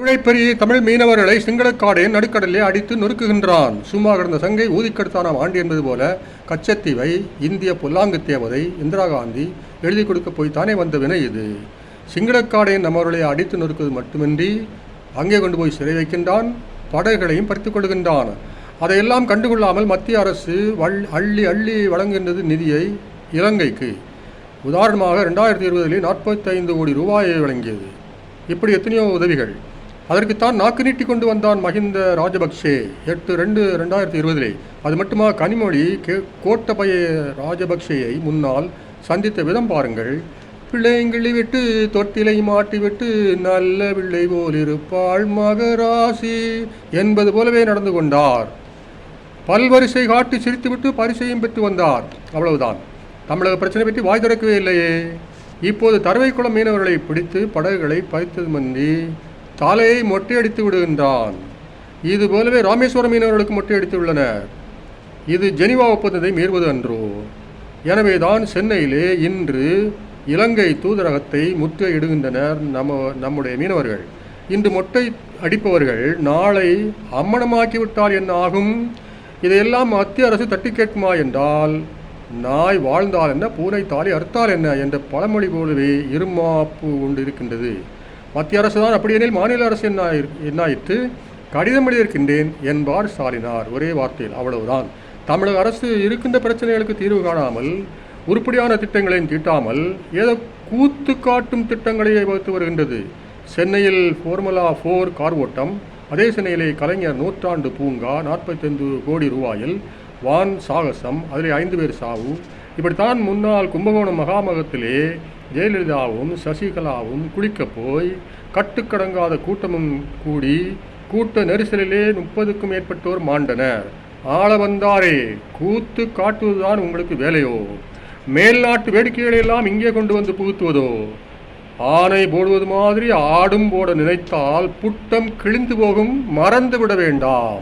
இவழைப்பெரிய தமிழ் மீனவர்களை சிங்களக்காடே நடுக்கடலே அடித்து நொறுக்குகின்றான். சும்மா கிடந்த சங்கை ஊதிக்கெடுத்தானாம் ஆண்டு என்பது போல கச்சத்தீவை இந்திய பொல்லாங்கு தேவதை இந்திரா காந்தி எழுதி கொடுக்க போய் தானே வந்த வினை இது? சிங்களக்காடையின் நம்மவர்களை அடித்து நொறுக்குவது மட்டுமின்றி அங்கே கொண்டு போய் சிறை வைக்கின்றான் படகுகளையும் பறித்து கொள்கின்றான். அதையெல்லாம் கண்டுகொள்ளாமல் மத்திய அரசு வள் அள்ளி அள்ளி வழங்குகின்றது நிதியை இலங்கைக்கு. உதாரணமாக ரெண்டாயிரத்தி இருபதிலே நாற்பத்தைந்து கோடி ரூபாயை வழங்கியது. இப்படி எத்தனையோ உதவிகள். அதற்குத்தான் நாக்கு நீட்டி கொண்டு வந்தான் மஹிந்த ராஜபக்சே எட்டு ரெண்டு ரெண்டாயிரத்தி இருபதிலே. அது மட்டுமா கனிமொழி கே கோட்டபய ராஜபக்சேயை முன்னால் சந்தித்த விதம் பாருங்கள். பிள்ளைங்களை விட்டு தொட்டிலை மாட்டிவிட்டு நல்ல பிள்ளை போல் இருப்பாள் மகராசி என்பது போலவே நடந்து கொண்டார். பல்வரிசை காட்டி சிரித்துவிட்டு பரிசையும் பெற்று வந்தார். அவ்வளவுதான். தமிழக பிரச்சனை பற்றி வாய் திறக்கவே இல்லையே. இப்போது தரவைக்குளம் மீனவர்களை பிடித்து படகுகளை பறித்ததுமன்றி தலையை மொட்டையடித்து விடுகின்றான். இது போலவே ராமேஸ்வரம் மீனவர்களுக்கு மொட்டையடித்துள்ளனர். இது ஜெனிவா ஒப்பந்தத்தை மீறுவது அன்றோ? எனவேதான் சென்னையிலே இன்று இலங்கை தூதரகத்தை முற்றுகையிடுகின்றனர் நம்ம நம்முடைய மீனவர்கள். இன்று மொட்டை அடிப்பவர்கள் நாளை அம்மனமாக்கிவிட்டால் என்ன ஆகும்? இதையெல்லாம் மத்திய அரசு தட்டி கேட்குமா என்றால் நாய் வாழ்ந்தால் என்ன பூனை தாலி அறுத்தால் என்ன என்ற பழமொழி போலவே இருமாப்பு கொண்டு இருக்கின்றது மத்திய அரசு தான் அப்படியெனில் மாநில அரசு என்ன என்னாயிற்று? கடிதம் எழுதியிருக்கின்றேன் என்பார் ஸ்டாலினார். ஒரே வார்த்தையில் அவ்வளவுதான். தமிழக அரசு இருக்கின்ற பிரச்சனைகளுக்கு தீர்வு காணாமல் உருப்படியான திட்டங்களையும் தீட்டாமல் ஏதோ கூத்து காட்டும் திட்டங்களையே வகுத்து வருகின்றது. சென்னையில் ஃபோர்முலா ஃபோர் கார் ஓட்டம் அதே சென்னையிலே கலைஞர் நூற்றாண்டு பூங்கா நாற்பத்தைந்து கோடி ரூபாயில் வான் சாகசம் அதில் ஐந்து பேர் சாவு. இப்படித்தான் முன்னாள் கும்பகோணம் மகாமகத்திலே ஜெயலலிதாவும் சசிகலாவும் குளிக்கப் போய் கட்டுக்கடங்காத கூட்டமும் கூடி கூட்ட நெரிசலிலே முப்பதுக்கும் மேற்பட்டோர் மாண்டனர். ஆள வந்தாரே கூத்து காட்டுவதுதான் உங்களுக்கு வேலையோ? மேல்நாட்டு வேடிக்கைகளை எல்லாம் இங்கே கொண்டு வந்து புகுத்துவதோ? ஆணை போடுவது மாதிரி ஆடும் போட நினைத்தால் புட்டம் கிழிந்து போகும் மறந்து விட வேண்டாம்.